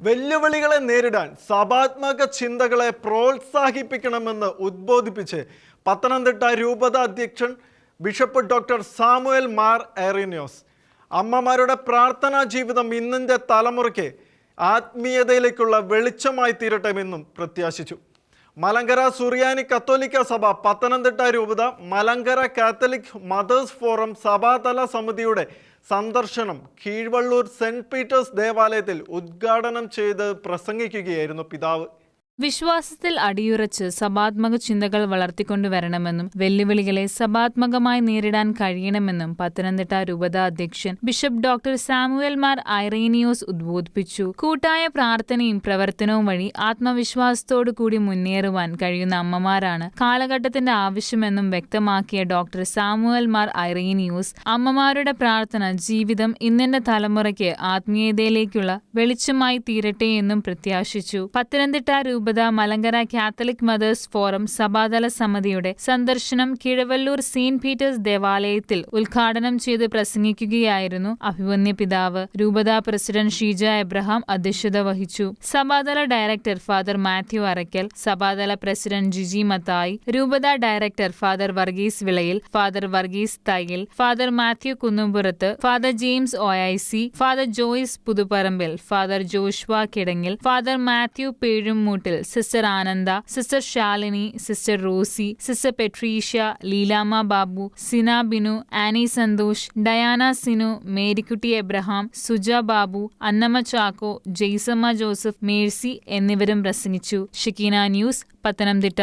വെല്ലുവിളികളെ നേരിടാൻ സഭാത്മക ചിന്തകളെ പ്രോത്സാഹിപ്പിക്കണമെന്ന് ഉദ്ബോധിപ്പിച്ച് പത്തനംതിട്ട രൂപത അധ്യക്ഷൻ bishop doctor Samuel Mar Irenios. അമ്മമാരുടെ പ്രാർത്ഥനാ ജീവിതം ഇന്നിന്റെ തലമുറയ്ക്ക് ആത്മീയതയിലേക്കുള്ള വെളിച്ചമായി തീരട്ടെമെന്നും പ്രത്യാശിച്ചു. മലങ്കര സുറിയാനി കത്തോലിക്ക സഭ പത്തനംതിട്ട രൂപത മലങ്കര കാത്തലിക് മദേഴ്സ് ഫോറം സഭാതല സമിതിയുടെ സന്ദർശനം കീഴ്വള്ളൂർ സെന്റ് പീറ്റേഴ്സ് ദേവാലയത്തിൽ ഉദ്ഘാടനം ചെയ്ത് പ്രസംഗിക്കുകയായിരുന്നു പിതാവ്. വിശ്വാസത്തിൽ അടിയുറച്ച് സഭാത്മക ചിന്തകൾ വളർത്തിക്കൊണ്ടുവരണമെന്നും വെല്ലുവിളികളെ സഭാത്മകമായി നേരിടാൻ കഴിയണമെന്നും പത്തനംതിട്ട രൂപത അധ്യക്ഷൻ bishop doctor Samuel Mar Ireneos ഉദ്ബോധിപ്പിച്ചു. കൂട്ടായ പ്രാർത്ഥനയും പ്രവർത്തനവും വഴി ആത്മവിശ്വാസത്തോടു കൂടി മുന്നേറുവാൻ കഴിയുന്ന അമ്മമാരാണ് കാലഘട്ടത്തിന്റെ ആവശ്യമെന്നും വ്യക്തമാക്കിയ ഡോക്ടർ സാമുവൽ മാർ ഐറേനിയോസ് അമ്മമാരുടെ പ്രാർത്ഥന ജീവിതം ഇന്നിന്റെ തലമുറയ്ക്ക് ആത്മീയതയിലേക്കുള്ള വെളിച്ചമായി തീരട്ടെ എന്നും പ്രത്യാശിച്ചു. പത്തനംതിട്ട രൂപത മലങ്കര കാത്തലിക് മദേഴ്സ് ഫോറം സഭാതല സമിതിയുടെ സന്ദർശനം കിഴവല്ലൂർ സെയിന്റ് പീറ്റേഴ്സ് ദേവാലയത്തിൽ ഉദ്ഘാടനം ചെയ്ത് പ്രസംഗിക്കുകയായിരുന്നു അഭിമന്യ പിതാവ്. രൂപത പ്രസിഡന്റ് ഷീജ എബ്രഹാം അധ്യക്ഷത വഹിച്ചു. സഭാതല ഡയറക്ടർ ഫാദർ മാത്യു അറയ്ക്കൽ സഭാതല പ്രസിഡന്റ് ജിജി മത്തായി രൂപത director father Varghese Vilayil father Varghese Thayyil father Mathew Kunnumpurathu father James OIC father Joyce Puthuparambil father Joshua Kidangil father Mathew Pezhumoottil sister Ananda sister Shalini sister Rosy sister Patricia Leelamma Babu Sina Binu Annie Santhosh Diana Sinu Marykutty Abraham Suja Babu Annamma Chacko Jaisamma Joseph Mercy എന്നിവരും പ്രസംഗിച്ചു. Shikeena news Pathanamthitta.